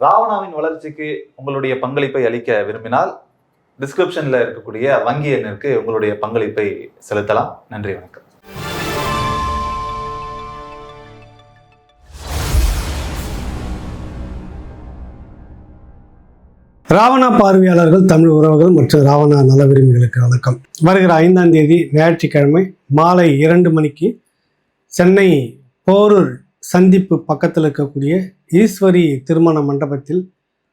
ராவணாவின் வளர்ச்சிக்கு உங்களுடைய பங்களிப்பை அளிக்க விரும்பினால் டிஸ்கிரிப்ஷனில் இருக்கக்கூடிய வங்கி எண்ணிற்கு உங்களுடைய பங்களிப்பை செலுத்தலாம். நன்றி வணக்கம். ராவணா பார்வையாளர்கள் தமிழ் உறவுகள் மற்றும் ராவணா நல விரும்பிகளுக்கு வணக்கம். வருகிற ஐந்தாம் தேதி ஞாயிற்றுக்கிழமை மாலை இரண்டு மணிக்கு சென்னை போரூர் சந்திப்பு பக்கத்தில் இருக்கக்கூடிய ஈஸ்வரி திருமண மண்டபத்தில்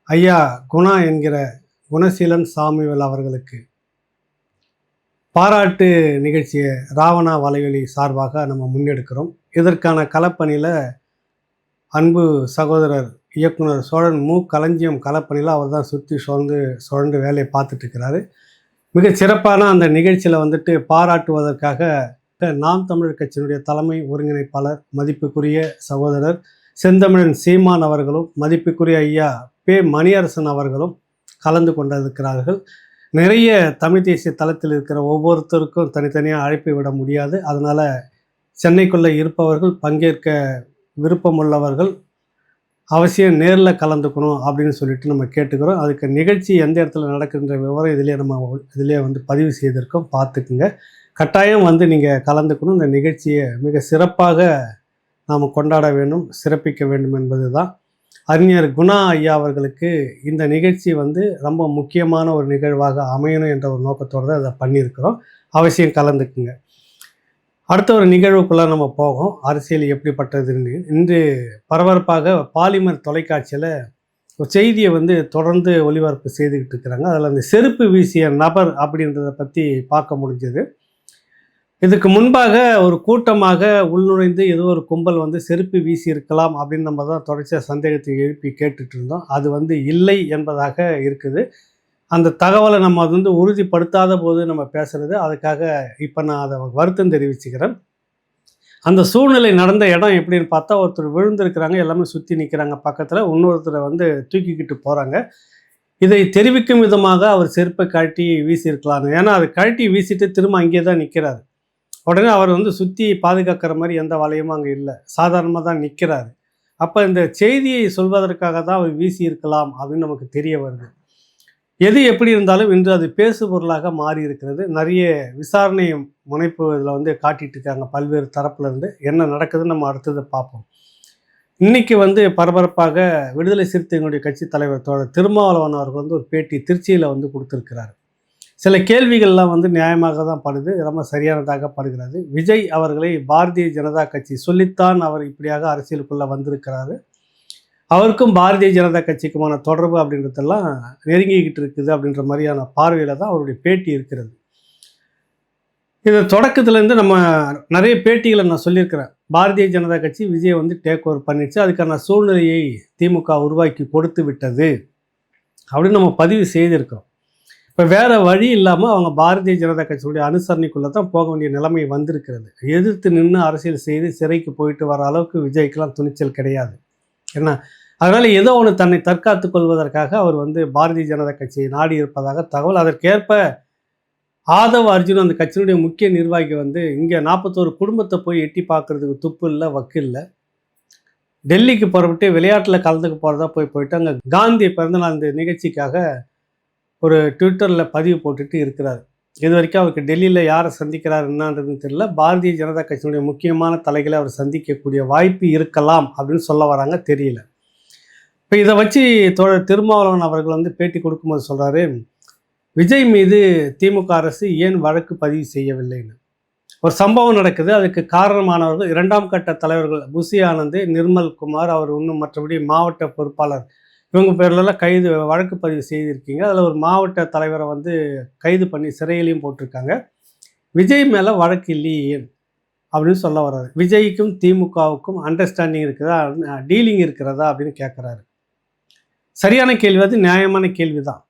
ஐயா குணா என்கிற குணசீலன் சாமிவேல் அவர்களுக்கு பாராட்டு நிகழ்ச்சியை ராவணா வலைவலி சார்பாக நம்ம முன்னெடுக்கிறோம். இதற்கான களப்பணியில் அன்பு சகோதரர் இயக்குனர் சோழன் மு. களஞ்சியம் களப்பணியில் அவர் தான் சுற்றி சுழந்து சுழண்டு வேலையை பார்த்துட்டு இருக்கிறாரு. மிக சிறப்பான அந்த நிகழ்ச்சியில் வந்துட்டு பாராட்டுவதற்காக நாம் தமிழர் கட்சியினுடைய தலைமை ஒருங்கிணைப்பாளர் மதிப்புக்குரிய சகோதரர் செந்தமிழன் சீமான் அவர்களும் மதிப்புக்குரிய ஐயா பே மணியரசன் அவர்களும் கலந்து கொண்டிருக்கிறார்கள். நிறைய தமிழ் தேசிய தளத்தில் இருக்கிற ஒவ்வொருத்தருக்கும் தனித்தனியாக அழைப்பு விட முடியாது. அதனால் சென்னைக்குள்ளே இருப்பவர்கள் பங்கேற்க விருப்பமுள்ளவர்கள் அவசியம் நேரில் கலந்துக்கணும் அப்படின்னு சொல்லிட்டு நம்ம கேட்டுக்கிறோம். அதுக்கு நிகழ்ச்சி எந்த இடத்துல நடக்குன்ற விவரம் இதிலே நம்ம இதிலே வந்து பதிவு செய்திருக்கோம். பார்த்துக்குங்க. கட்டாயம் வந்து நீங்கள் கலந்துக்கணும். இந்த நிகழ்ச்சியை மிக சிறப்பாக நாம் கொண்டாட வேண்டும் சிறப்பிக்க வேண்டும் என்பது தான் அறிஞர் குணா ஐயா அவர்களுக்கு இந்த நிகழ்ச்சி வந்து ரொம்ப முக்கியமான ஒரு நிகழ்வாக அமையணும் என்ற ஒரு நோக்கத்தோடு தான் அதை பண்ணியிருக்கிறோம். அவசியம் கலந்துக்குங்க. அடுத்த ஒரு நிகழ்வுக்குள்ளே நம்ம போகும் அரசியல் எப்படிப்பட்டதுன்னு. இன்று பரபரப்பாக பாலிமர் தொலைக்காட்சியில் ஒரு செய்தியை வந்து தொடர்ந்து ஒளிபரப்பு செய்துக்கிட்டு இருக்கிறாங்க. அதில் அந்த செருப்பு வீசிய நபர் அப்படின்றத பற்றி பார்க்க முடிஞ்சது. இதுக்கு முன்பாக ஒரு கூட்டமாக உள்நுழைந்து ஏதோ ஒரு கும்பல் வந்து செருப்பு வீசி இருக்கலாம் அப்படின்னு நம்ம தான் தொடர்ச்சியாக சந்தேகத்தை எழுப்பி கேட்டுட்டு இருந்தோம். அது வந்து இல்லை என்பதாக இருக்குது. அந்த தகவலை நம்ம அது வந்து உறுதிப்படுத்தாத போது நம்ம பேசுகிறது அதுக்காக இப்போ நான் அதை வருத்தம் தெரிவிச்சுக்கிறேன். அந்த சூழ்நிலை நடந்த இடம் எப்படின்னு பார்த்தா ஒருத்தர் விழுந்திருக்கிறாங்க எல்லாமே சுற்றி நிற்கிறாங்க பக்கத்தில். இன்னொருத்தரை வந்து தூக்கிக்கிட்டு போகிறாங்க இதை தெரிவிக்கும் விதமாக அவர் செருப்பை கழட்டி வீசியிருக்கலாம். ஏன்னா அது கழட்டி வீசிட்டு திரும்ப அங்கேயே தான் நிற்கிறாரு உடனே அவர் வந்து சுற்றி பாதுகாக்கிற மாதிரி எந்த வலையும் அங்கே இல்லை. சாதாரணமாக தான் நிற்கிறாரு அப்போ இந்த செய்தியை சொல்வதற்காக தான் அவர் வீசி இருக்கலாம் அப்படின்னு நமக்கு தெரிய வருது. எது எப்படி இருந்தாலும் இன்று அது பேசு பொருளாக மாறி இருக்கிறது. நிறைய விசாரணை முனைப்பு இதில் வந்து காட்டிகிட்டு இருக்காங்க. பல்வேறு தரப்புலேருந்து என்ன நடக்குதுன்னு நம்ம அடுத்தது பார்ப்போம். இன்றைக்கி வந்து பரபரப்பாக விடுதலை சிறுத்தைகளுடைய கட்சி தலைவர் தோழர் திருமாவளவன் அவர்கள் வந்து ஒரு பேட்டி திருச்சியில் வந்து கொடுத்துருக்கிறார். சில கேள்விகள்லாம் வந்து நியாயமாக தான் படுது ரொம்ப சரியானதாக படுகிறது. விஜய் அவர்களை பாரதிய ஜனதா கட்சி சொல்லித்தான் அவர் இப்படியாக அரசியலுக்குள்ளே வந்திருக்கிறாரு. அவருக்கும் பாரதிய ஜனதா கட்சிக்குமான தொடர்பு அப்படின்றதெல்லாம் நெருங்கிக்கிட்டு இருக்குது அப்படின்ற மாதிரியான பார்வையில் தான் அவருடைய பேட்டி இருக்கிறது. இது தொடக்கத்துலேருந்து நம்ம நிறைய பேட்டிகளை நான் சொல்லியிருக்கிறேன். பாரதிய ஜனதா கட்சி விஜயை வந்து டேக் ஓவர் பண்ணிடுச்சு. அதுக்கான சூழ்நிலையை திமுக உருவாக்கி கொடுத்து விட்டது அப்படின்னு நம்ம பதிவு செய்திருக்கிறோம். இப்போ வேறு வழி இல்லாமல் அவங்க பாரதிய ஜனதா கட்சியுடைய அனுசரணைக்குள்ளே தான் போக வேண்டிய நிலைமை வந்திருக்கிறது. எதிர்த்து நின்று அரசியல் செய்து சிறைக்கு போயிட்டு வர அளவுக்கு விஜய்க்கெல்லாம் துணிச்சல் கிடையாது. என்ன அதனால் ஏதோ ஒன்று தன்னை தற்காத்து கொள்வதற்காக அவர் வந்து பாரதிய ஜனதா கட்சியை நாடி இருப்பதாக தகவல். அதற்கேற்ப ஆதவ் அர்ஜுன் அந்த கட்சியினுடைய முக்கிய நிர்வாகி வந்து இங்கே நாற்பத்தோரு குடும்பத்தை போய் எட்டி பார்க்குறதுக்கு துப்பு இல்லை வக்கு இல்லை. டெல்லிக்கு புறப்பட்டு விளையாட்டில் கலந்துக்க போகிறதா போய் போயிட்டு அங்கே காந்தி பிறந்தநாள் இந்த நிகழ்ச்சிக்காக ஒரு ட்விட்டரில் பதிவு போட்டுட்டு இருக்கிறார். இது வரைக்கும் அவருக்கு டெல்லியில் யாரை சந்திக்கிறார் என்னன்றதுன்னு தெரியல. பாரதிய ஜனதா கட்சியினுடைய முக்கியமான தலைகளை அவர் சந்திக்கக்கூடிய வாய்ப்பு இருக்கலாம் அப்படின்னு சொல்ல வராங்க தெரியல. இப்போ இதை வச்சு தோழர் திருமாவளவன் அவர்கள் வந்து பேட்டி கொடுக்கும்போது சொல்கிறாரு விஜய் மீது திமுக அரசு ஏன் வழக்கு பதிவு செய்யவில்லைன்னு? ஒரு சம்பவம் நடக்குது. அதுக்கு காரணமானவர்கள் இரண்டாம் கட்ட தலைவர்கள் புசி ஆனந்த் நிர்மல் குமார் அவர் இன்னும் மற்றபடி மாவட்ட பொறுப்பாளர் இவங்க பேர்லலாம் கைது வழக்கு பதிவு செய்திருக்கீங்க. அதில் ஒரு மாவட்ட தலைவரை வந்து கைது பண்ணி சிறையிலையும் போட்டிருக்காங்க. விஜய் மேலே வழக்கு இல்லையே அப்படின்னு சொல்ல வர்றாரு. விஜய்க்கும் திமுகவுக்கும் அண்டர்ஸ்டாண்டிங் இருக்கிறதா டீலிங் இருக்கிறதா? அப்படின்னு கேட்குறாரு சரியான கேள்வி அது நியாயமான கேள்வி தான்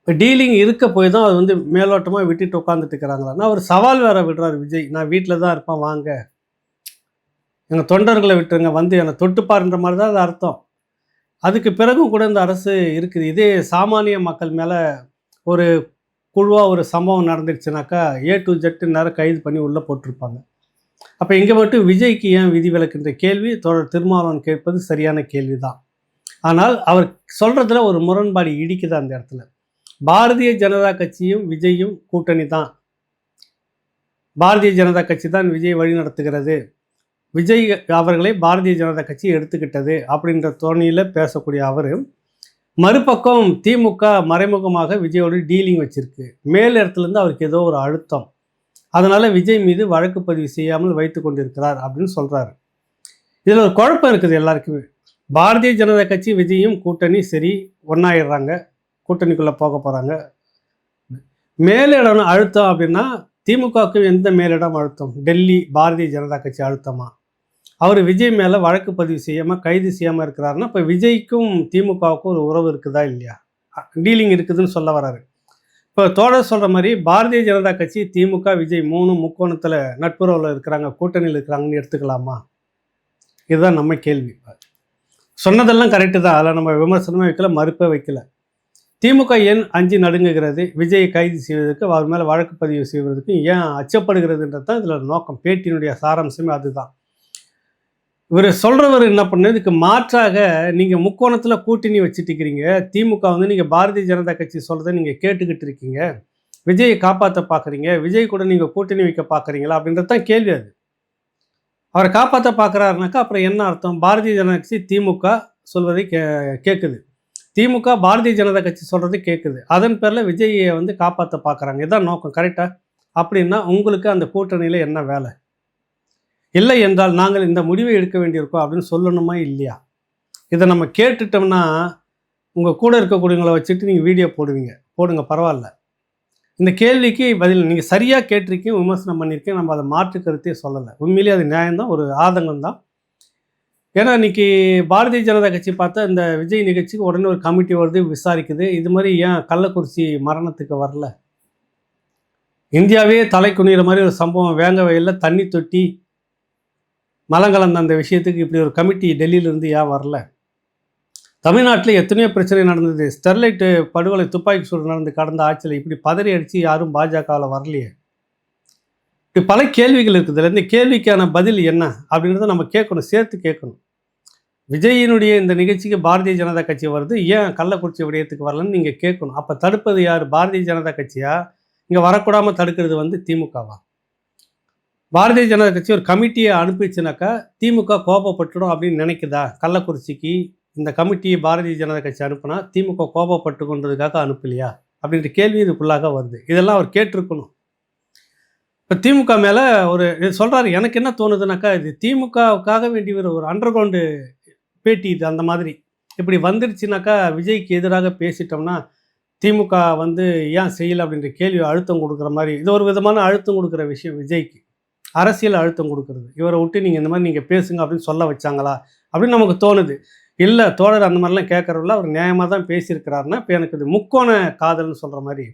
இப்போ டீலிங் இருக்க போய் தான் அது வந்து மேலோட்டமாக விட்டுட்டு உட்காந்துட்டு இருக்கிறாங்களான்னா அவர் சவால் வேற விடுறாரு விஜய். நான் வீட்டில் தான் இருப்பேன் வாங்க. எங்கள் தொண்டர்களை விட்டுருங்க வந்து என்னை தொட்டுப்பாருன்ற மாதிரி தான் அது அர்த்தம். அதுக்கு பிறகும் கூட இந்த அரசு இருக்குது. இதே சாமானிய மக்கள் மேலே ஒரு குழுவாக ஒரு சம்பவம் நடந்துருச்சுனாக்கா ஏ டு ஜெட்டு நேரம் கைது பண்ணி உள்ளே போட்டிருப்பாங்க. அப்போ இங்கே மட்டும் விஜய்க்கு ஏன் விதி விலக்குன்ற கேள்வி தொடர் திருமாவளவன் கேட்பது சரியான கேள்வி தான் ஆனால் அவர் சொல்கிறதுல ஒரு முரண்பாடு இடிக்குது அந்த இடத்துல. பாரதிய ஜனதா கட்சியும் விஜயும் கூட்டணி தான் பாரதிய ஜனதா கட்சி தான் விஜய் வழி நடத்துகிறது. விஜய் அவர்களை பாரதிய ஜனதா கட்சி எடுத்துக்கிட்டது அப்படின்ற தோணியில் பேசக்கூடிய அவர் மறுபக்கம் திமுக மறைமுகமாக விஜயோட டீலிங் வச்சிருக்கு. மேல் இடத்துலேருந்து அவருக்கு ஏதோ ஒரு அழுத்தம். அதனால் விஜய் மீது வழக்கு பதிவு செய்யாமல் வைத்து கொண்டிருக்கிறார் அப்படின்னு சொல்கிறாரு இதில் ஒரு குழப்பம் இருக்குது எல்லாருக்குமே. பாரதிய ஜனதா கட்சி விஜயும் கூட்டணி சரி ஒன்றாயிடுறாங்க கூட்டணிக்குள்ளே போக போகிறாங்க மேலிடம் அழுத்தம் அப்படின்னா திமுகவுக்கு எந்த மேலிடம் அழுத்தம்? டெல்லி பாரதிய ஜனதா கட்சி அழுத்தமா? அவர் விஜய் மேலே வழக்கு பதிவு செய்யாமல் கைது செய்யாமல் இருக்கிறாருன்னா இப்போ விஜய்க்கும் திமுகவுக்கும் ஒரு உறவு இருக்குதா இல்லையா? டீலிங் இருக்குதுன்னு சொல்ல வராரு. இப்போ தோழர் சொல்கிற மாதிரி பாரதிய ஜனதா கட்சி திமுக விஜய் மூணு முக்கோணத்தில் நட்புறவில் இருக்கிறாங்க கூட்டணியில் இருக்கிறாங்கன்னு எடுத்துக்கலாமா? இதுதான் நம்ம கேள்வி. சொன்னதெல்லாம் கரெக்டு தான். அதில் நம்ம விமர்சனமே வைக்கல மறுப்பே வைக்கல. திமுக ஏன் அஞ்சு நடுங்குகிறது? விஜயை கைது செய்வதற்கு அவர் மேலே வழக்கு பதிவு செய்வதற்கு ஏன் அச்சப்படுகிறதுன்றது தான் இதில் நோக்கம். பேட்டியினுடைய சாராம்சமே அதுதான். இவர் சொல்கிறவர் என்ன பண்ணதுக்கு மாற்றாக நீங்கள் முக்கோணத்தில் கூட்டணி வச்சுட்டு இருக்கிறீங்க திமுக வந்து நீங்கள் பாரதிய ஜனதா கட்சி சொல்கிறத நீங்கள் கேட்டுக்கிட்டு இருக்கீங்க. விஜயை காப்பாற்ற பார்க்குறீங்க விஜய் கூட நீங்கள் கூட்டணி வைக்க பார்க்குறீங்களா அப்படின்றது தான் கேள்வி அது. அவரை காப்பாற்ற பார்க்குறாருனாக்கா அப்புறம் என்ன அர்த்தம்? பாரதிய ஜனதா கட்சி திமுக சொல்வதை கே கேட்குது திமுக பாரதிய ஜனதா கட்சி சொல்கிறது கேட்குது அதன் பேரில் விஜயை வந்து காப்பாற்ற பார்க்குறாங்க இதான் நோக்கம். கரெக்டாக அப்படின்னா உங்களுக்கு அந்த கூட்டணியில் என்ன வேலை? இல்லை என்றால் நாங்கள் இந்த முடிவை எடுக்க வேண்டியிருக்கோம் அப்படின்னு சொல்லணுமா இல்லையா? இதை நம்ம கேட்டுட்டோம்னா உங்கள் கூட இருக்கக்கூடியவங்களை வச்சுட்டு நீங்கள் வீடியோ போடுவீங்க. போடுங்க பரவாயில்ல. இந்த கேள்விக்கு பதில் நீங்கள் சரியாக கேட்டிருக்கீங்க விமர்சனம் பண்ணியிருக்கீங்க நம்ம அதை மாற்று கருத்தே சொல்லலை. உண்மையிலேயே அது நியாயம்தான் ஒரு ஆதங்கம் தான் ஏன்னா இன்னைக்கு பாரதிய ஜனதா கட்சி பார்த்தா இந்த விஜய் நிகழ்ச்சிக்கு உடனே ஒரு கமிட்டி வருது விசாரிக்குது. இது மாதிரி ஏன் கள்ளக்குறிச்சி மரணத்துக்கு வரல? இந்தியாவே தலை குனிகிற மாதிரி ஒரு சம்பவம் வேங்க வயலில் தண்ணி தொட்டி மலங்கலந்த அந்த விஷயத்துக்கு இப்படி ஒரு கமிட்டி டெல்லியிலேருந்து ஏன் வரல? தமிழ்நாட்டில் எத்தனையோ பிரச்சனை நடந்தது. ஸ்டெர்லைட்டு படுகொலை துப்பாக்கி சூடு நடந்து கடந்த ஆட்சியில் இப்படி பதறி அடித்து யாரும் பாஜகவில் வரலையே? இப்படி பல கேள்விகள் இருக்குதுல்ல இந்த கேள்விக்கான பதில் என்ன அப்படின்றத நம்ம கேட்கணும் சேர்த்து கேட்கணும். விஜயினுடைய இந்த நிகழ்ச்சிக்கு பாரதிய ஜனதா கட்சி வருது. ஏன் கள்ளக்குறிச்சி விடயத்துக்கு வரலன்னு நீங்கள் கேட்கணும். அப்போ தடுப்பது யார்? பாரதிய ஜனதா கட்சியா? இங்கே வரக்கூடாமல் தடுக்கிறது வந்து திமுகவா? பாரதிய ஜனதா கட்சி ஒரு கமிட்டியை அனுப்பிச்சுனாக்கா திமுக கோபப்பட்டுடும் அப்படின்னு நினைக்குதா கள்ளக்குறிச்சிக்கு இந்த கமிட்டியை பாரதிய ஜனதா கட்சி அனுப்புனா திமுக கோபப்பட்டு கொண்டதுக்காக அனுப்பலையா? அப்படின்ற கேள்வி இதுக்குள்ளாக வருது. இதெல்லாம் அவர் கேட்டிருக்கணும். இப்போ திமுக மேலே ஒரு இது சொல்கிறாரு எனக்கு என்ன தோணுதுனாக்கா இது திமுகவுக்காக வேண்டி ஒரு ஒரு அண்டர் கிரவுண்டு பேட்டி இது அந்த மாதிரி. இப்படி வந்துருச்சுனாக்கா விஜய்க்கு எதிராக பேசிட்டோம்னா திமுக வந்து ஏன் செய்யலை அப்படின்ற கேள்வி அழுத்தம் கொடுக்குற மாதிரி இது ஒரு விதமான அழுத்தம் கொடுக்குற விஷயம் விஜய்க்கு. அரசியல் அழுத்தம் கொடுக்குறது. இவரை விட்டு நீங்கள் இந்த மாதிரி நீங்கள் பேசுங்க அப்படின்னு சொல்ல வச்சாங்களா? அப்படின்னு நமக்கு தோணுது. இல்லை தோழர் அந்த மாதிரிலாம் கேட்குறவில்ல அவர் நியாயமாக தான் பேசியிருக்கிறாருன்னா இப்போ எனக்கு இது முக்கோண காதல்னு சொல்கிற மாதிரி.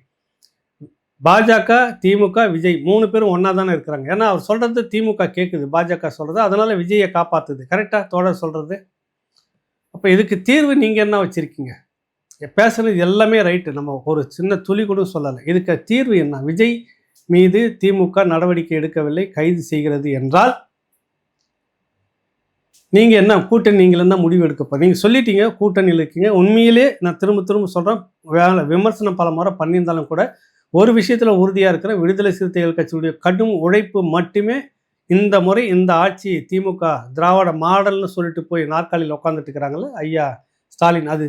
பாஜக திமுக விஜய் மூணு பேரும் ஒன்றா தானே இருக்கிறாங்க. ஏன்னா அவர் சொல்கிறது திமுக கேட்குது பாஜக சொல்கிறது அதனால் விஜயை காப்பாற்றுது கரெக்டாக தோழர் சொல்கிறது அப்போ இதுக்கு தீர்வு நீங்கள் என்ன வச்சுருக்கீங்க? பேசுனது எல்லாமே ரைட்டு நம்ம ஒரு சின்ன துளி கூட சொல்லலை. இதுக்கு தீர்வு என்ன? விஜய் மீது திமுக நடவடிக்கை எடுக்கவில்லை கைது செய்கிறது என்றால் நீங்கள் என்ன கூட்டணி நீங்களும் தான் முடிவு எடுக்கப்போ நீங்கள் சொல்லிட்டீங்க கூட்டணியில் இருக்கீங்க உண்மையிலே நான் திரும்ப திரும்ப சொல்கிறேன் வேலை விமர்சனம் பல முறை பண்ணியிருந்தாலும் கூட ஒரு விஷயத்தில் உறுதியாக இருக்கிற விடுதலை சிறுத்தைகள் கட்சியுடைய கடும் உழைப்பு மட்டுமே இந்த முறை இந்த ஆட்சி திமுக திராவிட மாடல்னு சொல்லிட்டு போய் நாற்காலியில் உட்காந்துட்டு இருக்கிறாங்களே ஐயா ஸ்டாலின் அது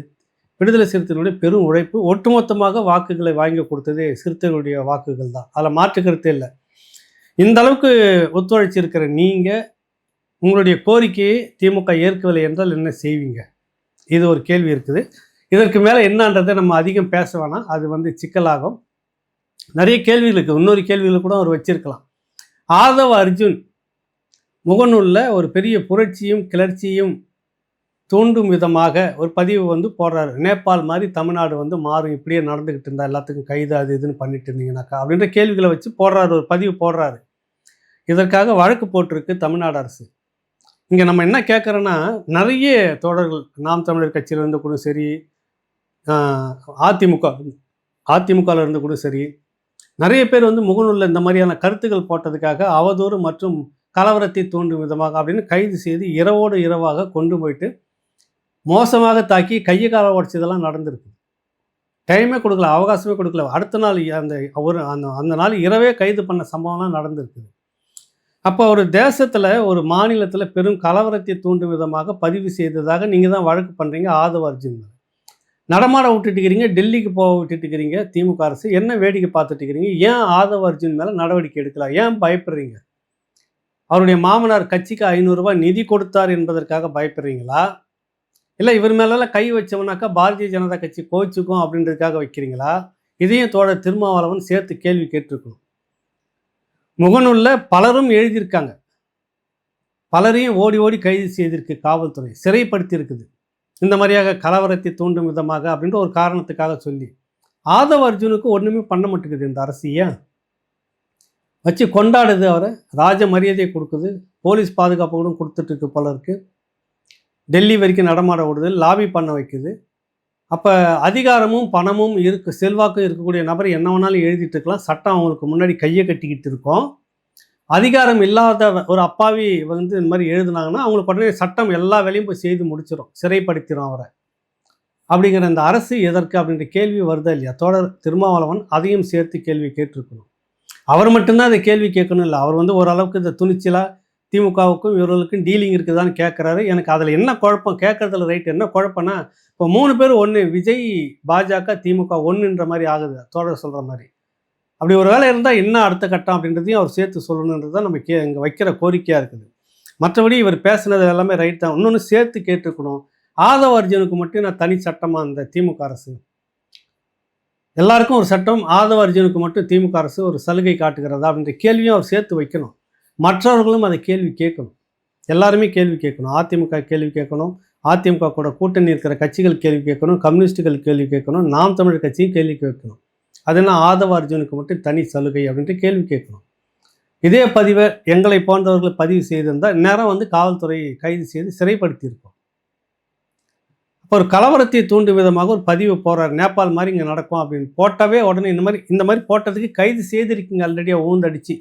விடுதலை சிறுத்தைகளுடைய பெரும் உழைப்பு ஒட்டுமொத்தமாக வாக்குகளை வாங்கி கொடுத்ததே சிறுத்தைகளுடைய வாக்குகள் தான். அதில் மாற்று இல்லை. இந்த அளவுக்கு ஒத்துழைச்சி இருக்கிற நீங்கள் உங்களுடைய கோரிக்கையை திமுக ஏற்கவில்லை என்றால் என்ன செய்வீங்க? இது ஒரு கேள்வி இருக்குது. இதற்கு மேலே என்னன்றதை நம்ம அதிகம் பேச வேணாம். அது வந்து சிக்கலாகும். நிறைய கேள்விகள் இருக்குது இன்னொரு கேள்விகள் கூட அவர் வச்சிருக்கலாம். ஆதவ அர்ஜுன் முகநூலில் ஒரு பெரிய புரட்சியும் கிளர்ச்சியும் தூண்டும் விதமாக ஒரு பதிவு வந்து போடுறாரு. நேபாள் மாதிரி தமிழ்நாடு வந்து மாறும். இப்படியே நடந்துக்கிட்டு இருந்தா எல்லாத்துக்கும் கைது அது இதுன்னு பண்ணிட்டு இருந்தீங்கனாக்கா அப்படின்ற கேள்விகளை வச்சு போடுறாரு ஒரு பதிவு போடுறாரு. இதற்காக வழக்கு போட்டிருக்கு தமிழ்நாடு அரசு. இங்கே நம்ம என்ன கேட்குறோன்னா நிறைய தோழர்கள் நாம் தமிழர் கட்சியில் இருந்து கூட சரி அதிமுக அதிமுகவில் இருந்து கூட சரி நிறைய பேர் வந்து முகநூலில் இந்த மாதிரியான கருத்துக்கள் போட்டதுக்காக அவதூறு மற்றும் கலவரத்தை தூண்டும் விதமாக அப்படின்னு கைது செய்து இரவோடு இரவாக கொண்டு போயிட்டு மோசமாக தாக்கி கையை காலை உடச்சதெல்லாம் நடந்திருக்கு. டைமே கொடுக்கல அவகாசமே கொடுக்கல. அடுத்த நாள் அந்த ஒரு அந்த அந்த நாள் இரவே கைது பண்ண சம்பவம்லாம் நடந்திருக்குது. அப்போ ஒரு தேசத்தில் ஒரு மாநிலத்தில் பெரும் கலவரத்தை தூண்டும் விதமாக பதிவு செய்ததாக நீங்கள் தான் வழக்கு பண்ணுறீங்க ஆதவ அர்ஜுன் நடமாட விட்டுட்டு இருக்கிறீங்க டெல்லிக்கு போக விட்டுட்டு இருக்கிறீங்க திமுக அரசு. என்ன வேடிக்கை பார்த்துட்டு இருக்கிறீங்க ஏன் ஆதவ அர்ஜுன் மேலே நடவடிக்கை எடுக்கலாம் ஏன் பயப்படுறீங்க? அவருடைய மாமனார் கட்சிக்கு ஐநூறுரூவா நிதி கொடுத்தார் என்பதற்காக பயப்படுறீங்களா? இல்லை இவர் மேலெல்லாம் கை வச்சவனாக்கா பாரதிய ஜனதா கட்சி கோவிச்சுக்கும் அப்படின்றதுக்காக வைக்கிறீங்களா? இதையும் தோழர் திருமாவளவன் சேர்த்து கேள்வி கேட்டிருக்கணும். முகநூலில் பலரும் எழுதியிருக்காங்க. பலரையும் ஓடி ஓடி கைது செய்திருக்கு காவல்துறை. சிறைப்படுத்தி இருக்குது இந்த மாதிரியாக கலவரத்தை தூண்டும் விதமாக அப்படின்ற ஒரு காரணத்துக்காக சொல்லி. ஆதவ அர்ஜுனுக்கு ஒன்றுமே பண்ண மாட்டேங்குது இந்த அரசு ஏன்? வச்சு கொண்டாடுது அவரை. ராஜ மரியாதையை கொடுக்குது. போலீஸ் பாதுகாப்பு கூட கொடுத்துட்ருக்கு பலருக்கு டெல்லி வரைக்கும் நடமாட விடுது லாபி பண்ண வைக்குது. அப்போ அதிகாரமும் பணமும் இருக்கு செல்வாக்கும் இருக்கக்கூடிய நபர் என்ன வேணாலும் எழுதிட்டு இருக்கலாம். சட்டம் அவங்களுக்கு முன்னாடி கையை கட்டிக்கிட்டு இருக்கோம். அதிகாரம் இல்லாத ஒரு அப்பாவி வந்து இந்த மாதிரி எழுதுனாங்கன்னா அவங்களுக்கு உடனே சட்டம் எல்லா வேலையும் போய் செய்து முடிச்சிடும் சிறைப்படுத்திடும் அவரை. அப்படிங்கிற இந்த அரசு எதற்கு அப்படின்ற கேள்வி வருதா இல்லையா? தோழர் திருமாவளவன் அதையும் சேர்த்து கேள்வி கேட்டிருக்கணும். அவர் மட்டும்தான் அந்த கேள்வி கேட்கணும் இல்லை. அவர் வந்து ஓரளவுக்கு இந்த துணிச்சலாக திமுகவுக்கும் இவர்களுக்கும் டீலிங் இருக்குதான்னு கேட்குறாரு எனக்கு அதில் என்ன குழப்பம் கேட்கறதுல ரைட் என்ன குழப்பம்னா இப்போ மூணு பேர் ஒன்று விஜய் பாஜக திமுக ஒன்றுன்ற மாதிரி ஆகுது. தோழர் சொல்கிற மாதிரி. அப்படி ஒரு வேலை இருந்தால் என்ன அடுத்த கட்டம் அப்படின்றதையும் அவர் சேர்த்து சொல்லணுன்றது தான் நம்ம கே இங்கே வைக்கிற கோரிக்கையாக இருக்குது. மற்றபடி இவர் பேசுனது எல்லாமே ரைட் தான். இன்னொன்று சேர்த்து கேட்டிருக்கணும். ஆதவ அர்ஜுனுக்கு மட்டும் நான் தனி சட்டமாக இந்த திமுக அரசு. எல்லாருக்கும் ஒரு சட்டம் ஆதவ அர்ஜுனுக்கு மட்டும் திமுக அரசு ஒரு சலுகை காட்டுகிறதா அப்படின்ற கேள்வியும் அவர் சேர்த்து வைக்கணும். மற்றவர்களும் அதை கேள்வி கேட்கணும். எல்லாருமே கேள்வி கேட்கணும். அதிமுக கேள்வி கேட்கணும். அதிமுக கூட கூட்டணி இருக்கிற கட்சிகள் கேள்வி கேட்கணும். கம்யூனிஸ்டுகள் கேள்வி கேட்கணும். நாம் தமிழர் கட்சியும் கேள்வி கேட்கணும். அது என்ன ஆதவ அர்ஜுனுக்கு மட்டும் தனி சலுகை அப்படின்ட்டு கேள்வி கேட்கணும். இதே பதிவை எங்களை போன்றவர்களை பதிவு செய்திருந்தால் நேரம் வந்து காவல்துறை கைது செய்து சிறைப்படுத்தியிருக்கோம் அப்போ ஒரு கலவரத்தை தூண்டும் விதமாக ஒரு பதிவு போகிறார் நேபாள் மாதிரி இங்கே நடக்கும் அப்படின்னு போட்டாவே உடனே இந்த மாதிரி இந்த மாதிரி போட்டதுக்கு கைது செய்திருக்கீங்க ஆல்ரெடியாக ஊந்தடிச்சு.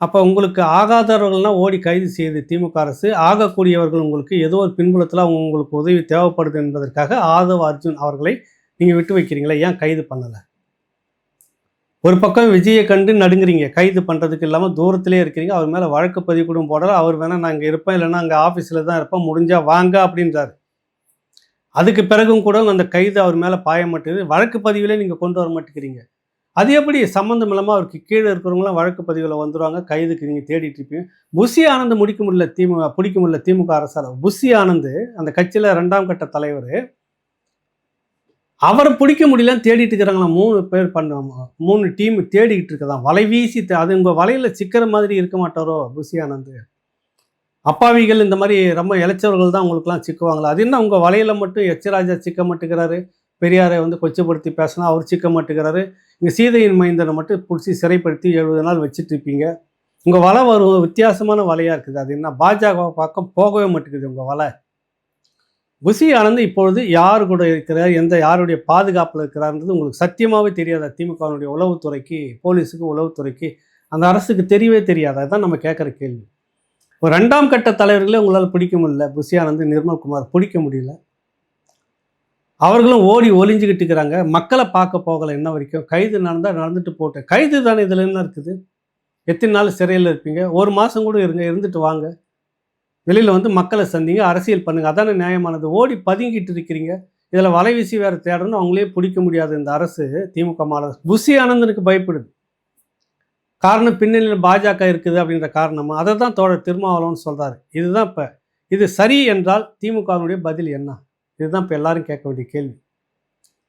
அப்போ உங்களுக்கு ஆகாதவர்கள்லாம் ஓடி கைது செய்து திமுக அரசு ஆகக்கூடியவர்கள் உங்களுக்கு ஏதோ ஒரு பின்புலத்தில் அவங்க உங்களுக்கு உதவி தேவைப்படுது என்பதற்காக ஆதவ அர்ஜுன் அவர்களை நீங்கள் விட்டு வைக்கிறீங்களா ஏன் கைது பண்ணலை? ஒரு பக்கம் விஜயை கண்டு நடுங்குறீங்க கைது பண்ணுறதுக்கு இல்லாமல் தூரத்திலே இருக்கிறீங்க அவர் மேலே வழக்கு பதிவு கூட போடல அவர் வேணால் நான் இங்கே இருப்பேன் இல்லைன்னா அங்கே ஆஃபீஸில் தான் இருப்பேன் முடிஞ்சால் வாங்க அப்படின்றாரு. அதுக்கு பிறகும் கூட அந்த கைது அவர் மேலே பாய மாட்டேங்குது வழக்கு பதிவிலே நீங்கள் கொண்டு வர மாட்டேங்கிறீங்க. அது எப்படி சம்மந்தம் இல்லாமல் அவருக்கு கீழே இருக்கிறவங்களாம் வழக்கு பதிவில் வந்துடுவாங்க கைதுக்கு நீங்கள் தேடிட்டு இருப்பீங்க. புஷி ஆனந்த் முடிக்க முடியல திமுக பிடிக்க முடியல திமுக அரசால். புஷி ஆனந்த் அந்த கட்சியில் ரெண்டாம் கட்ட தலைவர். அவரை பிடிக்க முடியலன்னு தேடிட்டு இருக்கிறாங்களா மூணு பேர் பண்ண மூணு டீம் தேடிக்கிட்டு இருக்கதான் வலை வீசி அது உங்கள் வலையில் சிக்கிற மாதிரி இருக்க மாட்டாரோ புஷி ஆனந்த்? அப்பாவிகள் இந்த மாதிரி ரொம்ப இளைச்சவர்கள் தான் உங்களுக்குலாம் சிக்குவாங்களா? அது என்ன உங்கள் வலையில் மட்டும் எச்சராஜா சிக்க மாட்டேங்கிறாரு? பெரியாரை வந்து கொச்சப்படுத்தி பேசினா அவர் சிக்க மாட்டேங்கிறாரு? இங்கே சீதையின் மைந்தனை மட்டும் பிடிச்சி சிறைப்படுத்தி எழுபது நாள் வச்சுட்டு இருப்பீங்க. உங்கள் வலை வரும் வித்தியாசமான வலையாக இருக்குது. அது என்ன? பாஜக பக்கம் போகவே மாட்டேங்குது உங்கள் வலை. புசி ஆனந்த் இப்பொழுது யார் கூட இருக்கிறார்? எந்த யாருடைய பாதுகாப்பில் இருக்கிறார்ன்றது உங்களுக்கு சத்தியமாகவே தெரியாதா. திமுகவினுடைய உளவுத்துறைக்கு போலீஸுக்கு உளவுத்துறைக்கு அந்த அரசுக்கு தெரியவே தெரியாது. அதுதான் நம்ம கேட்குற கேள்வி. ஒரு ரெண்டாம் கட்ட தலைவர்களே உங்களால் பிடிக்க முடியல. புசி ஆனந்த் நிர்மல்குமார் பிடிக்க முடியல. அவர்களும் ஓடி ஒளிஞ்சுக்கிட்டு இருக்கிறாங்க. மக்களை பார்க்க போகலை இன்ன வரைக்கும். கைது நடந்தால் நடந்துட்டு போட்டேன். கைது தானே இதில் என்ன இருக்குது? எத்தனை நாள் சிறையில் இருப்பீங்க? ஒரு மாதம் கூட இருங்க இருந்துட்டு வாங்க. வெளியில் வந்து மக்களை சந்திங்க அரசியல் பண்ணுங்கள் அதானே நியாயமானது. ஓடி பதுங்கிட்டு இருக்கிறீங்க. இதில் வலை வீசி வேறு தேடணும் அவங்களே பிடிக்க முடியாது இந்த அரசு திமுக மாநில புஷி ஆனந்தனுக்கு பயப்படுது. காரணம் பின்னணியில் பாஜக இருக்குது அப்படின்ற காரணமாக அதை தான் தோழர் திருமாவளவன் சொல்கிறாரு இதுதான் இப்போ. இது சரி என்றால் திமுகவினுடைய பதில் என்ன? இதுதான் இப்போ எல்லாரும் கேட்க வேண்டிய கேள்வி.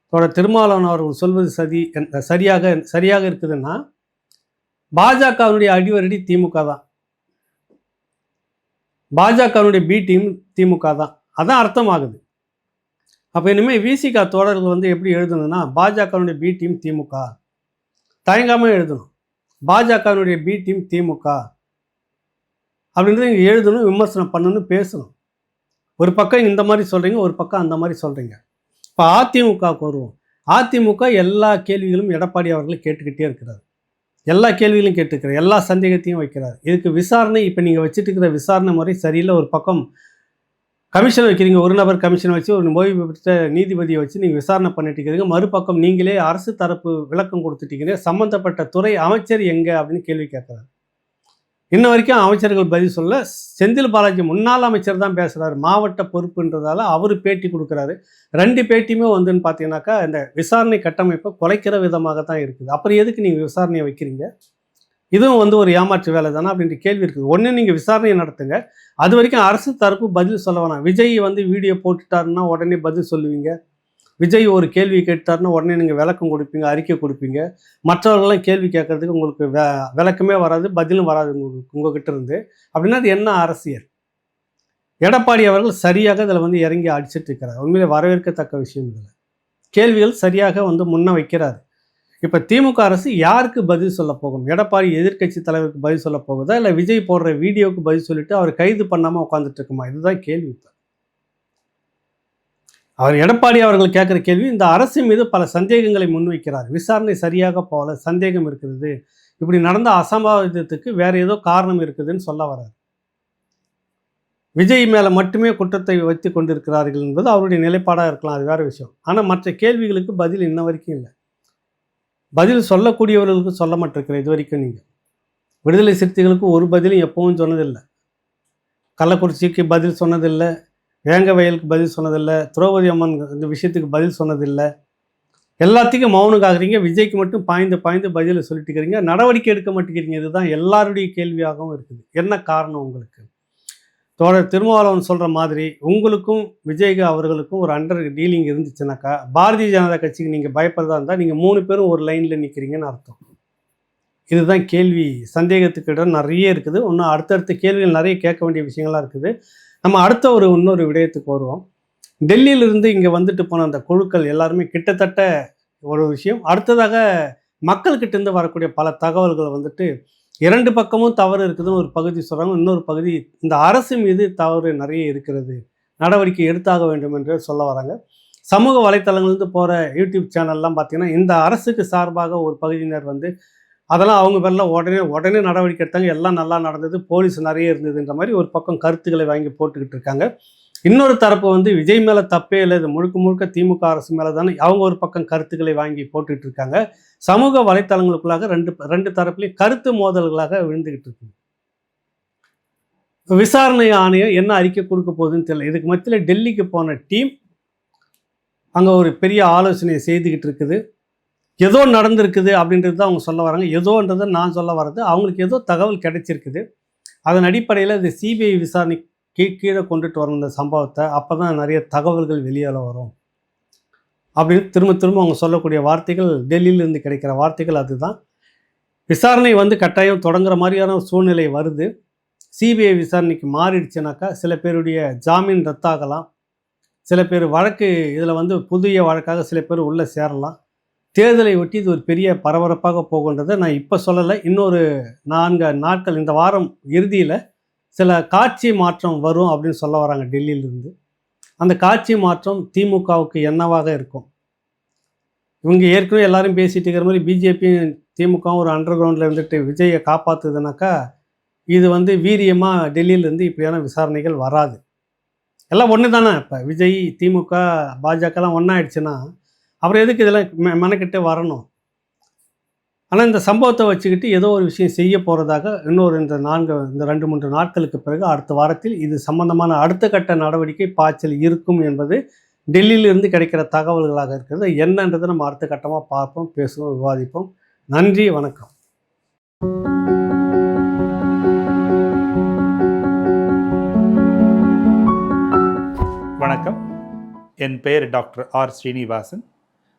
தோழர் திருமாவளவன் அவர்கள் சொல்வது சரி என்- சரியாக சரியாக இருக்குதுன்னா பாஜகவினுடைய அடிவரடி திமுக தான். பாஜகவினுடைய பி டீம் திமுக தான். அதான் அர்த்தமாகுது. அப்போ இனிமேல் விசிகா தோழர்கள் வந்து எப்படி எழுதணும்னா பாஜகவினுடைய பி டீம் திமுக. தயங்காமல் எழுதணும். பாஜகவினுடைய பி டீம் திமுக. அப்படின்றத இங்கே எழுதணும் விமர்சனம் பண்ணணும் பேசணும். ஒரு பக்கம் இந்த மாதிரி சொல்கிறீங்க ஒரு பக்கம் அந்த மாதிரி சொல்கிறீங்க இப்போ அதிமுகவுக்கு வருவோம். அதிமுக எல்லா கேள்விகளும் எடப்பாடி அவர்களை கேட்டுக்கிட்டே இருக்கிறார். எல்லா கேள்விகளையும் கேட்டுக்கிறார். எல்லா சந்தேகத்தையும் வைக்கிறார். இதுக்கு விசாரணை இப்போ நீங்கள் வச்சுட்டு இருக்கிற விசாரணை முறை சரியில்லை ஒரு பக்கம் கமிஷன் வைக்கிறீங்க ஒரு நபர் கமிஷன் வச்சு ஒரு ஓய்வு பெற்ற நீதிபதியை வச்சு நீங்கள் விசாரணை பண்ணிட்டு இருக்கிறீங்க மறுபக்கம் நீங்களே அரசு தரப்பு விளக்கம் கொடுத்துட்டீங்க. சம்மந்தப்பட்ட துறை அமைச்சர் எங்கே அப்படின்னு கேள்வி கேட்குறாரு. இன்ன வரைக்கும் அமைச்சர்கள் பதில் சொல்ல செந்தில் பாலாஜி முன்னாள் அமைச்சர் தான் பேசுகிறாரு மாவட்ட பொறுப்புன்றதால அவர் பேட்டி கொடுக்குறாரு. ரெண்டு பேட்டியுமே வந்துன்னு பார்த்தீங்கன்னாக்கா இந்த விசாரணை கட்டமைப்பை குலைக்கிற விதமாக தான் இருக்குது. அப்புறம் எதுக்கு நீங்கள் விசாரணையை வைக்கிறீங்க? இதுவும் வந்து ஒரு ஏமாற்று வேலை தானே அப்படின்ற கேள்வி இருக்குது. ஒன்று நீங்கள் விசாரணையை நடத்துங்க. அது வரைக்கும் அரசு தரப்பு பதில் சொல்ல வேணாம். விஜய் வந்து வீடியோ போட்டுட்டாருன்னா உடனே பதில் சொல்லுவீங்க. விஜய் ஒரு கேள்வி கேட்டார்னா உடனே நீங்கள் விளக்கம் கொடுப்பீங்க அறிக்கை கொடுப்பீங்க. மற்றவர்கள்லாம் கேள்வி கேட்கறதுக்கு உங்களுக்கு வே விளக்கமே வராது பதிலும் வராது உங்களுக்கு உங்ககிட்ட இருந்து. அப்படின்னா அது என்ன அரசியல்? எடப்பாடி அவர்கள் சரியாக இதில் வந்து இறங்கி அடிச்சிட்டு இருக்கிறார். உண்மையிலே வரவேற்கத்தக்க விஷயம் இதில். கேள்விகள் சரியாக வந்து முன்ன வைக்கிறார். இப்போ திமுக அரசு யாருக்கு பதில் சொல்ல போகும் எடப்பாடி எதிர்க்கட்சி தலைவருக்கு பதில் சொல்ல போகுதா? இல்லை விஜய் போடுற வீடியோவுக்கு பதில் சொல்லிட்டு அவர் கைது பண்ணாமல் உட்காந்துட்டு இருக்குமா? இதுதான் கேள்வி இப்போ அவர் எடப்பாடி அவர்கள் கேட்குற கேள்வி இந்த அரசு மீது பல சந்தேகங்களை முன்வைக்கிறார். விசாரணை சரியாக போகல சந்தேகம் இருக்கிறது. இப்படி நடந்த அசம்பாவிதத்துக்கு வேற ஏதோ காரணம் இருக்குதுன்னு சொல்ல வர்றார். விஜய் மேலே மட்டுமே குற்றத்தை வைத்து கொண்டிருக்கிறார்கள் என்பது அவருடைய நிலைப்பாடாக இருக்கலாம் அது வேற விஷயம். ஆனால் மற்ற கேள்விகளுக்கு பதில் இன்ன வரைக்கும் இல்லை. பதில் சொல்லக்கூடியவர்களுக்கு சொல்ல மாட்டிருக்கிற இது வரைக்கும் நீங்கள் விடுதலை சிறுத்தைகளுக்கு ஒரு பதிலும் எப்பவும் சொன்னதில்லை. கள்ளக்குறிச்சிக்கு பதில் சொன்னதில்லை. வேங்க வயலுக்கு பதில் சொன்னதில்லை திரௌபதி அம்மன் இந்த விஷயத்துக்கு பதில் சொன்னதில்லை. எல்லாத்துக்கும் மௌனம் ஆகுறீங்க விஜய்க்கு மட்டும் பாய்ந்து பாய்ந்து பதிலை சொல்லிட்டு இருக்கிறீங்க நடவடிக்கை எடுக்க மாட்டேங்கிறீங்க. இதுதான் எல்லாருடைய கேள்வியாகவும் இருக்குது. என்ன காரணம் உங்களுக்கு? தோழர் திருமாவளவன் சொல்கிற மாதிரி உங்களுக்கும் விஜய் அவர்களுக்கும் ஒரு அண்டர் டீலிங் இருந்துச்சுனாக்கா பாரதிய ஜனதா கட்சிக்கு நீங்கள் பயப்படுறதா இருந்தால் நீங்கள் மூணு பேரும் ஒரு லைனில் நிற்கிறீங்கன்னு அர்த்தம். இதுதான் கேள்வி. சந்தேகத்துக்கு இடம் நிறைய இருக்குது. இன்னும் அடுத்தடுத்த கேள்விகள் நிறைய கேட்க வேண்டிய விஷயங்கள்லாம் இருக்குது. நம்ம அடுத்த ஒரு இன்னொரு விடயத்துக்கு வருவோம். டெல்லியிலிருந்து இங்கே வந்துட்டு போன அந்த குழுக்கள் எல்லாருமே கிட்டத்தட்ட ஒரு விஷயம். அடுத்ததாக மக்கள்கிட்டேருந்து வரக்கூடிய பல தகவல்கள் வந்துட்டு இரண்டு பக்கமும் தவறு இருக்குதுன்னு ஒரு பகுதி சொல்கிறாங்க இன்னொரு பகுதி இந்த அரசு மீது தவறு நிறைய இருக்கிறது. நடவடிக்கை எடுத்தாக வேண்டும் என்று சொல்ல வராங்க. சமூக வலைத்தளங்கள்லேருந்து போகிற யூடியூப் சேனல்லாம் பார்த்தீங்கன்னா இந்த அரசுக்கு சார்பாக ஒரு பகுதியினர் வந்து அதெல்லாம் அவங்க பேரில் உடனே உடனே நடவடிக்கை எடுத்தாங்க. எல்லாம் நல்லா நடந்தது. போலீஸ் நிறைய இருந்ததுன்ற மாதிரி ஒரு பக்கம் கருத்துக்களை வாங்கி போட்டுக்கிட்டு இருக்காங்க. இன்னொரு தரப்பு வந்து விஜய் மேலே தப்பே இல்லை. இது முழுக்க முழுக்க திமுக அரசு மேலே தானே அவங்க ஒரு பக்கம் கருத்துக்களை வாங்கி போட்டுக்கிட்டு இருக்காங்க. சமூக வலைத்தளங்களுக்குள்ளாக ரெண்டு ரெண்டு தரப்புலையும் கருத்து மோதல்களாக விழுந்துக்கிட்டு இருக்கு. விசாரணை ஆணையம் என்ன அறிக்கை கொடுக்க போகுதுன்னு தெரியல. இதுக்கு மத்தியில் டெல்லிக்கு போன டீம் அங்கே ஒரு பெரிய ஆலோசனையை செய்துக்கிட்டு இருக்குது. ஏதோ நடந்திருக்குது அப்படின்றது தான் அவங்க சொல்ல வராங்க. ஏதோன்றதை நான் சொல்ல வர்றது. அவங்களுக்கு ஏதோ தகவல் கிடைச்சிருக்குது. அதன் அடிப்படையில் இது சிபிஐ விசாரணை கீ கீழே கொண்டுட்டு வரணும் இந்த சம்பவத்தை. அப்போ தான் நிறைய தகவல்கள் வெளியால் வரும். அப்படின்னு திரும்ப திரும்ப அவங்க சொல்லக்கூடிய வார்த்தைகள் டெல்லியிலேருந்து கிடைக்கிற வார்த்தைகள் அதுதான். விசாரணை வந்து கட்டாயம் தொடங்குற மாதிரியான சூழ்நிலை வருது. சிபிஐ விசாரணைக்கு மாறிடுச்சுனாக்கா சில பேருடைய ஜாமீன் ரத்தாகலாம். சில பேர் வழக்கு இதில் வந்து புதிய வழக்காக சில பேர் உள்ளே சேரலாம். தேர்தலை ஒட்டி இது ஒரு பெரிய பரபரப்பாக போகுன்றதை. நான் இப்போ சொல்லலை இன்னொரு நான்கு நாட்கள் இந்த வாரம் இறுதியில் சில காட்சி மாற்றம் வரும் அப்படின்னு சொல்ல வராங்க டெல்லியிலிருந்து. அந்த காட்சி மாற்றம் திமுகவுக்கு என்னவாக இருக்கும்? இவங்க ஏற்கனவே எல்லாரும் பேசிட்டு இருக்கிற மாதிரி பிஜேபியும் திமுகவும் ஒரு அண்டர் கிரவுண்டில் இருந்துட்டு விஜயை காப்பாற்றுதுனாக்கா இது வந்து வீரியமாக டெல்லியிலேருந்து இப்படியான விசாரணைகள் வராது. எல்லாம் ஒன்று தானே இப்போ விஜய் திமுக பாஜகலாம் ஒன்றா ஆயிடுச்சுன்னா அப்புறம் எதுக்கு இதெல்லாம் மெ மெனக்கிட்டே வரணும்? ஆனால் இந்த சம்பவத்தை வச்சுக்கிட்டு ஏதோ ஒரு விஷயம் செய்ய போகிறதாக இன்னொரு இந்த நான்கு இந்த ரெண்டு மூன்று நாட்களுக்கு பிறகு அடுத்த வாரத்தில் இது சம்பந்தமான அடுத்த கட்ட நடவடிக்கை பாய்ச்சல் இருக்கும் என்பது டெல்லியிலிருந்து கிடைக்கிற தகவல்களாக இருக்கிறது. என்னன்றதை நம்ம அடுத்த கட்டமாக பார்ப்போம் பேசுவோம் விவாதிப்போம். நன்றி வணக்கம். வணக்கம். என் பெயர் doctor R Srinivasan.